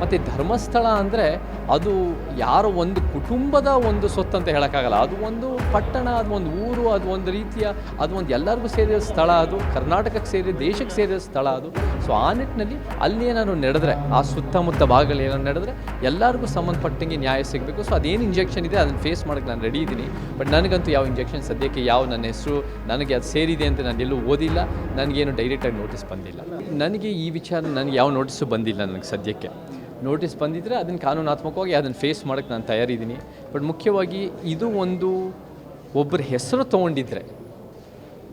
ಮತ್ತು ಧರ್ಮಸ್ಥಳ ಅಂದರೆ ಅದು ಯಾರೋ ಒಂದು ಕುಟುಂಬದ ಒಂದು ಸ್ವತ್ತು ಅಂತ ಹೇಳೋಕ್ಕಾಗಲ್ಲ. ಅದು ಒಂದು ಪಟ್ಟಣ, ಅದು ಒಂದು ಊರು, ಅದು ಒಂದು ರೀತಿಯ, ಅದು ಒಂದು ಎಲ್ಲರಿಗೂ ಸೇರಿದ ಸ್ಥಳ ಅದು. ಕರ್ನಾಟಕಕ್ಕೆ ಸೇರಿದ, ದೇಶಕ್ಕೆ ಸೇರಿದ ಸ್ಥಳ ಅದು. ಸೊ ಆ ನಿಟ್ಟಿನಲ್ಲಿ ಅಲ್ಲಿ ಏನಾದ್ರು ನಡೆದ್ರೆ, ಆ ಸುತ್ತಮುತ್ತ ಭಾಗಗಳು ಏನಾದ್ರು ನಡೆದ್ರೆ ಎಲ್ಲರಿಗೂ ಸಂಬಂಧಪಟ್ಟಂಗೆ ನ್ಯಾಯ ಸಿಗಬೇಕು. ಸೊ ಅದೇನು ಇಂಜೆಕ್ಷನ್ ಇದೆ, ಅದನ್ನು ಫೇಸ್ ಮಾಡೋಕ್ಕೆ ನಾನು ರೆಡಿ ಇದ್ದೀನಿ. ಬಟ್ ನನಗಂತೂ ಯಾವ ಇಂಜೆಕ್ಷನ್ ಸದ್ಯಕ್ಕೆ, ಯಾವ ನನ್ನ ಹೆಸರು, ನನಗೆ ಅದು ಸೇರಿದೆ ಅಂತ ನಾನು ಎಲ್ಲೂ ಓದಿಲ್ಲ. ನನಗೇನು ಡೈರೆಕ್ಟಾಗಿ ನೋಟಿಸ್ ಬಂದಿಲ್ಲ. ನನಗೆ ಈ ವಿಚಾರ, ನನಗೆ ಯಾವ ನೋಟಿಸು ಬಂದಿಲ್ಲ ನನಗೆ ಸದ್ಯಕ್ಕೆ. ನೋಟಿಸ್ ಬಂದಿದ್ದರೆ ಅದನ್ನು ಕಾನೂನಾತ್ಮಕವಾಗಿ ಅದನ್ನು ಫೇಸ್ ಮಾಡೋಕ್ಕೆ ನಾನು ತಯಾರಿದ್ದೀನಿ. ಬಟ್ ಮುಖ್ಯವಾಗಿ ಇದು ಒಂದು ಒಬ್ಬರ ಹೆಸರು ತೊಗೊಂಡಿದ್ರೆ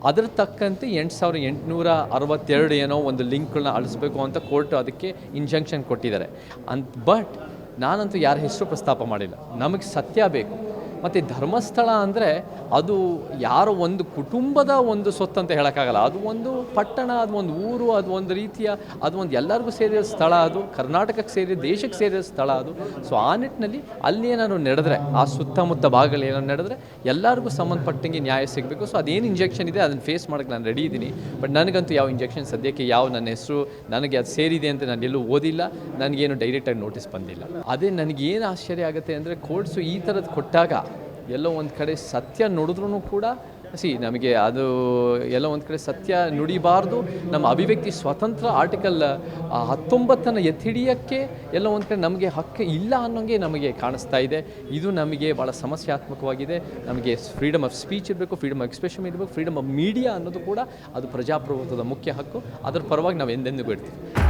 ಅದರ ತಕ್ಕಂತೆ ಎಂಟು ಸಾವಿರದ ಎಂಟುನೂರ ಅರವತ್ತೆರಡು ಏನೋ ಒಂದು ಲಿಂಕ್ಗಳನ್ನ ಅಳಿಸ್ಬೇಕು ಅಂತ ಕೋರ್ಟ್ ಅದಕ್ಕೆ ಇಂಜಂಕ್ಷನ್ ಕೊಟ್ಟಿದ್ದಾರೆ. ಅಂತ ಬಟ್ ನಾನಂತೂ ಯಾರ ಹೆಸರು ಪ್ರಸ್ತಾಪ ಮಾಡಿಲ್ಲ. ನಮಗೆ ಸತ್ಯ ಬೇಕು. ಮತ್ತು ಧರ್ಮಸ್ಥಳ ಅಂದರೆ ಅದು ಯಾರೋ ಒಂದು ಕುಟುಂಬದ ಒಂದು ಸೊತ್ತು ಅಂತ ಹೇಳೋಕ್ಕಾಗಲ್ಲ. ಅದು ಒಂದು ಪಟ್ಟಣ, ಅದು ಒಂದು ಊರು, ಅದು ಒಂದು ರೀತಿಯ, ಅದು ಒಂದು ಎಲ್ಲರಿಗೂ ಸೇರಿದ ಸ್ಥಳ ಅದು, ಕರ್ನಾಟಕಕ್ಕೆ ಸೇರಿದ, ದೇಶಕ್ಕೆ ಸೇರಿದ ಸ್ಥಳ ಅದು. ಸೊ ಆ ನಿಟ್ಟಿನಲ್ಲಿ ಅಲ್ಲಿ ಏನಾದ್ರು ನಡೆದ್ರೆ, ಆ ಸುತ್ತಮುತ್ತ ಭಾಗಗಳು ಏನಾದ್ರು ನಡೆದ್ರೆ ಎಲ್ಲರಿಗೂ ಸಂಬಂಧಪಟ್ಟಂಗೆ ನ್ಯಾಯ ಸಿಗಬೇಕು. ಸೊ ಅದೇನು ಇಂಜೆಕ್ಷನ್ ಇದೆ, ಅದನ್ನು ಫೇಸ್ ಮಾಡೋಕ್ಕೆ ನಾನು ರೆಡಿ ಇದ್ದೀನಿ. ಬಟ್ ನನಗಂತೂ ಯಾವ ಇಂಜೆಕ್ಷನ್ ಸದ್ಯಕ್ಕೆ, ಯಾವ ನನ್ನ ಹೆಸರು, ನನಗೆ ಅದು ಸೇರಿದೆ ಅಂತ ನಾನು ಎಲ್ಲೂ ಓದಿಲ್ಲ. ನನಗೇನು ಡೈರೆಕ್ಟಾಗಿ ನೋಟಿಸ್ ಬಂದಿಲ್ಲ. ಅದೇ ನನಗೇನು ಆಶ್ಚರ್ಯ ಆಗುತ್ತೆ ಅಂದರೆ ಕೋರ್ಟ್ಸು ಈ ಥರದ್ದು ಕೊಟ್ಟಾಗ ಎಲ್ಲೋ ಒಂದು ಕಡೆ ಸತ್ಯ ನುಡಿದ್ರೂ ಕೂಡ, ಸಿ, ನಮಗೆ ಅದು ಎಲ್ಲೋ ಒಂದು ಕಡೆ ಸತ್ಯ ನುಡಿಬಾರ್ದು. ನಮ್ಮ ಅಭಿವ್ಯಕ್ತಿ ಸ್ವತಂತ್ರ ಆರ್ಟಿಕಲ್ ಹತ್ತೊಂಬತ್ತನ್ನು ಎತ್ತಿಡಿಯೋಕ್ಕೆ ಎಲ್ಲೋ ಒಂದು ಕಡೆ ನಮಗೆ ಹಕ್ಕು ಇಲ್ಲ ಅನ್ನೋಂಗೆ ನಮಗೆ ಕಾಣಿಸ್ತಾ ಇದೆ. ಇದು ನಮಗೆ ಭಾಳ ಸಮಸ್ಯಾತ್ಮಕವಾಗಿದೆ. ನಮಗೆ ಫ್ರೀಡಮ್ ಆಫ್ ಸ್ಪೀಚ್ ಇರಬೇಕು ಫ್ರೀಡಮ್ ಆಫ್ ಎಕ್ಸ್ಪ್ರೆಷನ್ ಇರಬೇಕು ಫ್ರೀಡಮ್ ಆಫ್ ಮೀಡಿಯಾ ಅನ್ನೋದು ಕೂಡ ಅದು ಪ್ರಜಾಪ್ರಭುತ್ವದ ಮುಖ್ಯ ಹಕ್ಕು. ಅದರ ಪರವಾಗಿ ನಾವು ಎಂದೆಂದಿಗೂ ಇರ್ತೀವಿ.